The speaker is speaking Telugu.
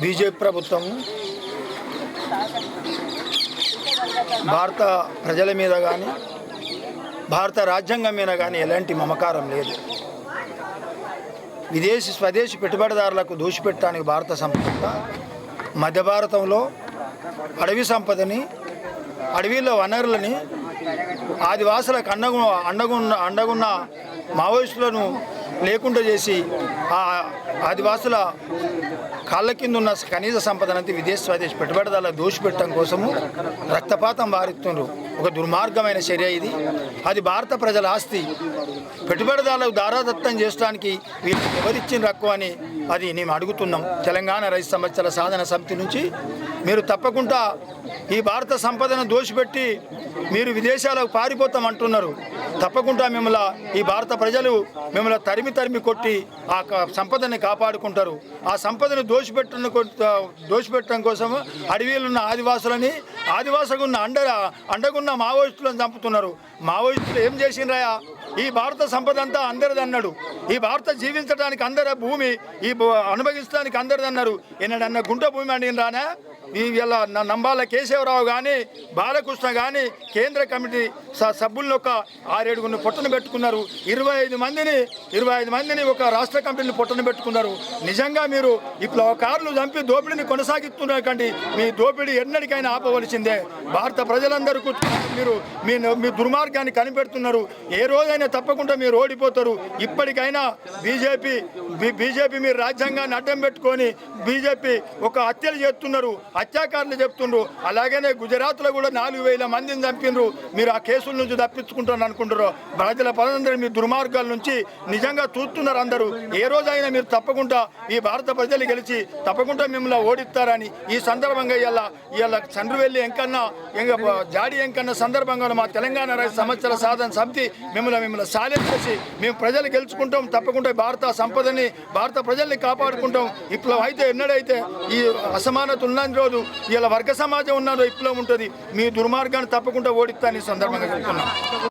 బీజేపీ ప్రభుత్వం భారత ప్రజల మీద కానీ భారత రాజ్యాంగం మీద కానీ ఎలాంటి మమకారం లేదు. విదేశీ స్వదేశీ పెట్టుబడిదారులకు దూషిపెట్టడానికి భారత సంపద మధ్య భారతంలో అడవి సంపదని అడవిలో వనరులని ఆదివాసులకు అండగు అండగున్న అండగున్న మావోయిస్టులను లేకుండా చేసి ఆ ఆదివాసుల కాళ్ళ కింద ఉన్న కనీస సంపదనంతా విదేశ స్వదేశీ పెట్టుబడిదారుల దోషిపెట్టడం కోసము రక్తపాతం వారిస్తున్నారు ఒక దుర్మార్గమైన చర్య ఇది. అది భారత ప్రజల ఆస్తి. పెట్టుబడిదారులకు దారాదత్తం చేయడానికి వీళ్ళు ఎవరిచ్చిన రక్కు అని అది మేము అడుగుతున్నాం. తెలంగాణ రైతు సమస్యల సాధన సమితి నుంచి. మీరు తప్పకుండా ఈ భారత సంపదను దోషిపెట్టి మీరు విదేశాలకు పారిపోతాం అంటున్నారు తప్పకుండా మిమ్మల్ని ఈ భారత ప్రజలు మిమ్మల్ని తరిమి తరిమి కొట్టి ఆ సంపదని కాపాడుకుంటారు. ఆ సంపదను దోషిపెట్టిన దోషిపెట్టడం కోసం అడవిలో ఉన్న ఆదివాసులని ఆదివాసులకు ఉన్న అండ అండగున్న మావోయిస్టులను చంపుతున్నారు. మావోయిస్టులు ఏం చేసిండ్రయా ఈ భారత సంపద అంతా అందరిదన్నాడు ఈ భారత జీవించడానికి అందరి భూమి ఈ అనుభవించడానికి అందరిదన్నారు అన్నారు. గుంట భూమి అడిగినరానా ఈ వీళ్ళ న- నంబాల కేశవరావు కానీ బాలకృష్ణ కానీ కేంద్ర కమిటీ స- సభ్యులను ఒక ఆరేడుగురిని పొట్టను పెట్టుకున్నారు. ఇరవై ఐదు మందిని ఇరవై ఐదు మందిని ఒక రాష్ట్ర కమిటీని పొట్టను పెట్టుకున్నారు. నిజంగా మీరు ఇప్పుడు కార్లు చంపి దోపిడీని కొనసాగిస్తున్నారు కండి మీ దోపిడీ ఎన్నటికైనా ఆపవలసిందే. భారత ప్రజలందరికీ మీరు మీ మీ దుర్మార్గాన్ని కనిపెడుతున్నారు. ఏ రోజైనా తప్పకుండా మీరు ఓడిపోతారు. ఇప్పటికైనా బీజేపీ బీజేపీ మీరు రాజ్యాంగాన్ని అడ్డం పెట్టుకొని బీజేపీ ఒక హత్యలు చేస్తున్నారు. హత్యాకారులు చెప్తుండ్రు. అలాగనే గుజరాత్లో కూడా నాలుగు వేల మందిని చంపిండ్రు. మీరు ఆ కేసుల నుంచి తప్పించుకుంటారని అనుకుంటారు ప్రజల పదందరూ మీ దుర్మార్గాల నుంచి నిజంగా చూస్తున్నారు అందరూ. ఏ రోజైనా మీరు తప్పకుండా ఈ భారత ప్రజలు గెలిచి తప్పకుండా మిమ్మల్ని ఓడిస్తారని ఈ సందర్భంగా ఇలా ఇలా చంద్రవెల్లి ఎంకన్నా ఇంకా జాడి ఎంకన్నా సందర్భంగా మా తెలంగాణ రైతు సమస్యల సాధన సమితి మిమ్మల్ని మిమ్మల్ని సాలెట్ చేసి మేము ప్రజలు గెలుచుకుంటాం. తప్పకుండా భారత సంపదని భారత ప్రజల్ని కాపాడుకుంటాం. ఇప్పుడు అయితే ఎన్నడైతే ఈ అసమానత ఉన్నది ఉండదు ఇలా వర్గ సమాజం ఉన్నదో ఇప్పుడు ఉంటుంది. మీ దుర్మార్గాన్ని తప్పకుండా ఓడిస్తాను ఈ సందర్భంగా చెప్తున్నాను.